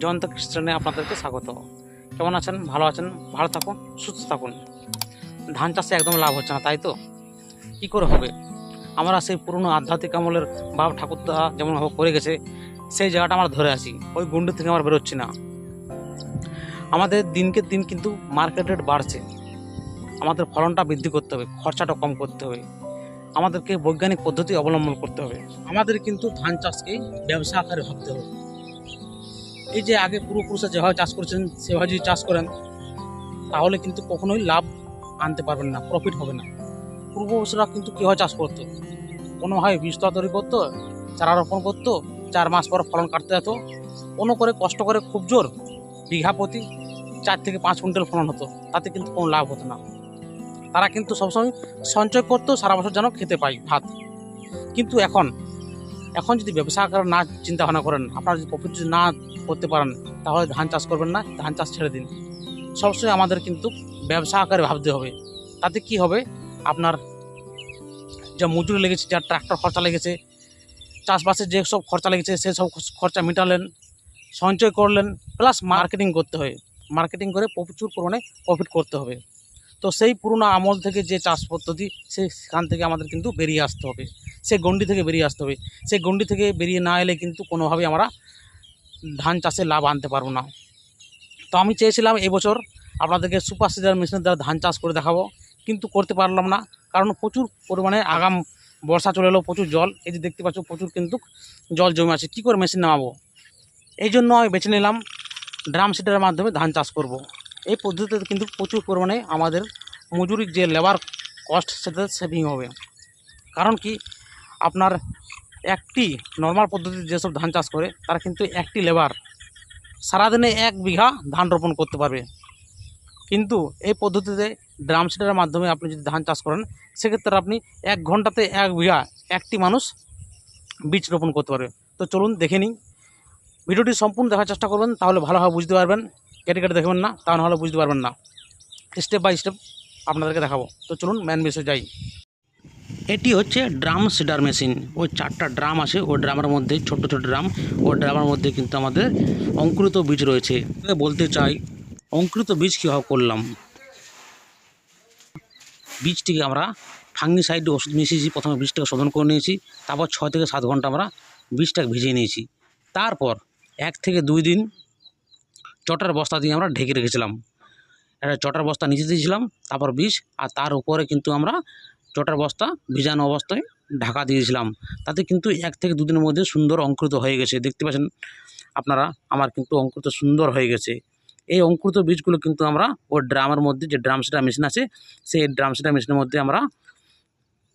জয়ন্ত খ্রিস্টানে আপনাদেরকে স্বাগত। কেমন আছেন? ভালো আছেন? ভালো থাকুন, সুস্থ থাকুন। ধান চাষে একদম লাভ হচ্ছে না, তাই তো? কী করে হবে? আমরা সেই পুরনো আধ্যাত্মিক আমলের বাপ ঠাকুরদা যেমন করে গেছে, সেই জায়গাটা আমরা ধরে আসি ওই গুন্ডি থেকে আমরা বেরোচ্ছি না। আমাদের দিনকে দিন কিন্তু মার্কেট রেট বাড়ছে। আমাদের ফলনটা বৃদ্ধি করতে হবে, খরচাটা কম করতে হবে। আমাদেরকে বৈজ্ঞানিক পদ্ধতি অবলম্বন করতে হবে। আমাদের কিন্তু ধান চাষকে ব্যবসা আকারে ভাবতে হবে। এই যে আগে পূর্বপুরুষরা যেভাবে চাষ করেছেন, সেভাবে যদি চাষ করেন, তাহলে কিন্তু কখনোই লাভ আনতে পারবেন না প্রফিট হবে না। পূর্বপুরুষরা কিন্তু কীভাবে চাষ করতো? কোনোভাবে বীজতলা তৈরি করতো, চারা রোপণ করতো, চার মাস পর ফলন কাটতে যেত কোনো করে কষ্ট করে খুব জোর বিঘা প্রতি চার থেকে পাঁচ কুইন্টাল ফলন হতো, তাতে কিন্তু কোনো লাভ হতো না। তারা কিন্তু সবসময় সঞ্চয় করতো, সারা বছর যেন খেতে পাই ভাত। কিন্তু এখন এখন যদি ব্যবসা আকারে না চিন্তা ভাবনা করেন, আপনারা যদি প্রফিট না করতে পারেন, তাহলে ধান চাষ করবেন না, ধান চাষ ছেড়ে দিন। সবসময় আমাদের কিন্তু ব্যবসা আকারে ভাবতে হবে। তাতে কি হবে? আপনার যা মজুরি লেগেছে, যা ট্রাক্টর খরচা লেগেছে, চাষবাসের যে সব খরচা লেগেছে সেই সব খরচা মেটালেন, সঞ্চয় করলেন প্লাস মার্কেটিং করতে হবে। মার্কেটিং করে প্রচুর পরিমাণে প্রফিট করতে হবে। তো সেই পুরনো আমল থেকে যে চাষ পদ্ধতি সেখান থেকে আমাদের কিন্তু বেরিয়ে আসতে হবে। সেই গণ্ডি থেকে বেরিয়ে আসতে হবে। সেই গণ্ডি থেকে বেরিয়ে না এলে কিন্তু কোনোভাবেই আমরা ধান চাষে লাভ আনতে পারব না। তো আমি চেয়েছিলাম এবছর আপনাদেরকে সুপার সিডার মেশিনের দ্বারা ধান চাষ করে দেখাবো, কিন্তু করতে পারলাম না, কারণ প্রচুর পরিমাণে আগাম বর্ষা চলে এলো, প্রচুর জল। এই যে দেখতে পাচ্ছ, প্রচুর কিন্তু জল জমে আছে। কী করে মেশিন নামাবো? এই জন্য আমি বেছে নিলাম ড্রাম সিডারের মাধ্যমে ধান চাষ করব। এই পদ্ধতিতে কিন্তু প্রচুর পরিমাণে আমাদের মজুরির যে লেবার কস্ট সেটা সেভিং হবে। কারণ কি? আপনার একটি নর্মাল পদ্ধতিতে যেসব ধান চাষ করে, তারা কিন্তু একটি লেবার সারাদিনে এক বিঘা ধান রোপণ করতে পারবে। কিন্তু এই পদ্ধতিতে ড্রাম মাধ্যমে আপনি যদি ধান চাষ করেন, সেক্ষেত্রে আপনি এক ঘন্টাতে এক বিঘা একটি মানুষ বীজ রোপণ করতে পারবে। তো চলুন দেখে নিই। ভিডিওটি সম্পূর্ণ দেখার চেষ্টা করবেন, তাহলে ভালোভাবে বুঝতে পারবেন। কেটে কেটে দেখবেন না তাহলে হলে বুঝতে পারবেন না। স্টেপ বাই স্টেপ আপনাদেরকে দেখাবো। তো চলুন ম্যান বিষয়ে যাই। এটি হচ্ছে ড্রাম সিডার মেশিন। ওই চারটা ড্রাম আছে ওই ড্রামের মধ্যে ছোট ছোট ড্রাম। ওই ড্রামের মধ্যে কিন্তু আমাদের অঙ্কুরিত বীজ রয়েছে। বলতে চাই, অঙ্কুরিত বীজ কীভাবে করলাম? বীজটিকে আমরা ফাঙ্গিসাইডে ওষুধ মিশিয়েছি, প্রথমে বীজটাকে শোধন করে নিয়েছি, তারপর ছয় থেকে সাত ঘণ্টা আমরা বীজটাকে ভিজিয়ে নিয়েছি। তারপর এক থেকে দুই দিন চটার বস্তা দিয়ে আমরা ঢেকে রেখেছিলাম। একটা চটার বস্তা নিচে দিয়েছিলাম, তারপর বীজ, আর তার উপরে কিন্তু আমরা চটার বস্তা, ভিজানো অবস্থায় ঢাকা দিয়েছিলাম। তাতে কিন্তু এক থেকে দুদিনের মধ্যে সুন্দর অঙ্কুরিত হয়ে গেছে। দেখতে পাচ্ছেন আপনারা, আমার কিন্তু অঙ্কুরিত সুন্দর হয়ে গেছে। এই অঙ্কুরিত বীজগুলো কিন্তু আমরা ওই ড্রামের মধ্যে, যে ড্রাম সেটা মেশিন আছে, সেই ড্রাম সেটা মেশিনের মধ্যে আমরা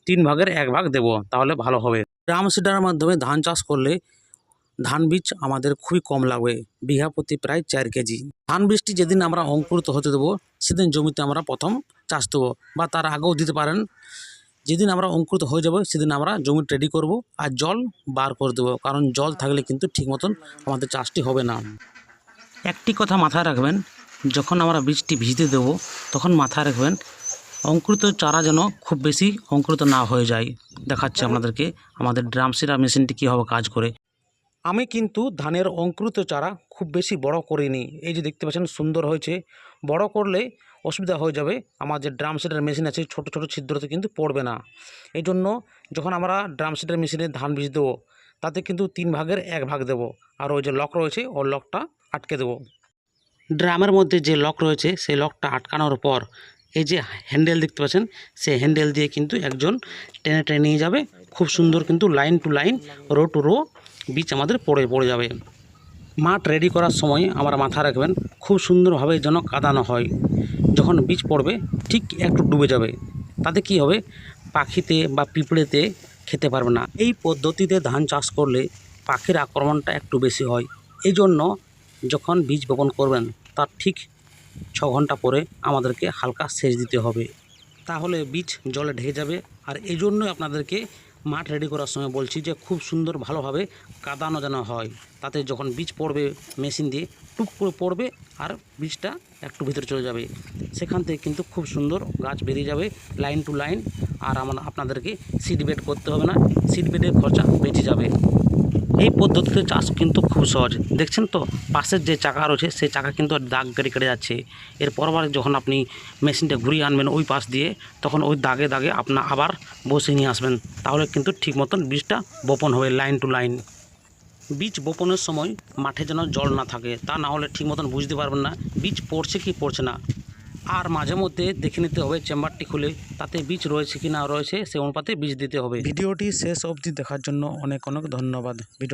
তিন ভাগের এক ভাগ দেব, তাহলে ভালো হবে। ড্রাম সিডারের মাধ্যমে ধান চাষ করলে ধান বীজ আমাদের খুবই কম লাগবে, বিঘা প্রতি প্রায় চার কেজি। ধান বীজটি যেদিন আমরা অঙ্কুরিত হতে দেবো, সেদিন জমিতে আমরা প্রথম চাষ দেবো, বা তার আগেও দিতে পারেন যেদিন আমরা অঙ্কুরিত হয়ে যাব, সেদিন আমরা জমি রেডি করব আর জল বার করে দেবো। কারণ জল থাকলে কিন্তু ঠিক মতন আমাদের চাষটি হবে না। একটি কথা মাথায় রাখবেন, যখন আমরা বীজটি ভিজতে দেবো, তখন মাথায় রাখবেন, অঙ্কুরিত চারা যেন খুব বেশি অঙ্কুরিত না হয়ে যায়। দেখাচ্ছে আপনাদেরকে, আমাদের ড্রাম সিডার মেশিনটি কীভাবে কাজ করে। আমি কিন্তু ধানের অঙ্কুরিত চারা খুব বেশি বড় করিনি। এই যে দেখতে পাচ্ছেন, সুন্দর হয়েছে। বড় করলে অসুবিধা হয়ে যাবে। আমার যে ড্রাম সিডার মেশিন আছে, ছোট ছোট ছিদ্রতে কিন্তু পড়বে না। এই জন্য যখন আমরা ড্রাম সিডার মেশিনে ধান বীজ দেবো, তাতে কিন্তু তিন ভাগের এক ভাগ দেবো। আর ওই যে লক রয়েছে ওই লকটা আটকে দেবো। ড্রামের মধ্যে যে লক রয়েছে, সেই লকটা আটকানোর পর এই যে হ্যান্ডেল দেখতে পাচ্ছেন, সেই হ্যান্ডেল দিয়ে কিন্তু একজন টেনে টেনে নিয়ে যাবে। খুব সুন্দর কিন্তু line to line row to row বীজ আমাদের পড়ে পড়ে যাবে। মাঠ রেডি করার সময় আমার মাথা রাখবেন, খুব সুন্দরভাবে যেন কাদানো হয়। যখন বীজ পড়বে, ঠিক একটু ডুবে যাবে। তাতে কি হবে? পাখিতে বা পিঁপড়েতে খেতে পারবে না। এই পদ্ধতিতে ধান চাষ করলে পাখির আক্রমণটা একটু বেশি হয়। এই জন্য যখন বীজ বপন করবেন, তার ঠিক ছ ঘণ্টা পরে আমাদেরকে হালকা সেচ দিতে হবে। তাহলে বীজ জলে ঢেকে যাবে। আর এই জন্যই আপনাদেরকে মাঠ রেডি করার সময় বলছি যে, খুব সুন্দর ভালোভাবে কাদানো যেন হয়। তাতে যখন বীজ পড়বে মেশিন দিয়ে, টুক করে পড়বে আর বীজটা একটু ভিতরে চলে যাবে। সেখান থেকে কিন্তু খুব সুন্দর গাছ বেরিয়ে যাবে লাইন টু লাইন আর আমার আপনাদেরকে সিড বেড করতে হবে না। সিড বেডের খরচা বেঁচে যাবে। এই পদ্ধতিতে চাষ কিন্তু খুব সহজ। দেখছেন তো? পাশের যে চাকা রয়েছে, সেই চাকা কিন্তু দাগ কেটে কেটে যাচ্ছে। এর পরবার যখন আপনি মেশিনটা ঘুরিয়ে আনবেন ওই পাশ দিয়ে, তখন ওই দাগে দাগে আপনার আবার বসে নিয়ে আসবেন। তাহলে কিন্তু ঠিক মতন বীজটা বপন হবে লাইন টু লাইন। বীজ বপনের সময় মাঠে যেন জল না থাকে, তা না হলে ঠিক মতন বুঝতে পারবেন না বীজ পড়ছে কি পড়ছে না। আর মাঝে মধ্যে দেখে নিতে হবে, চেম্বারটি খুলে তাতে বীজ রয়েছে কি না রয়েছে, সে অনুপাতে বীজ দিতে হবে। ভিডিওটি শেষ অবধি দেখার জন্য অনেক অনেক ধন্যবাদ। ভিডিও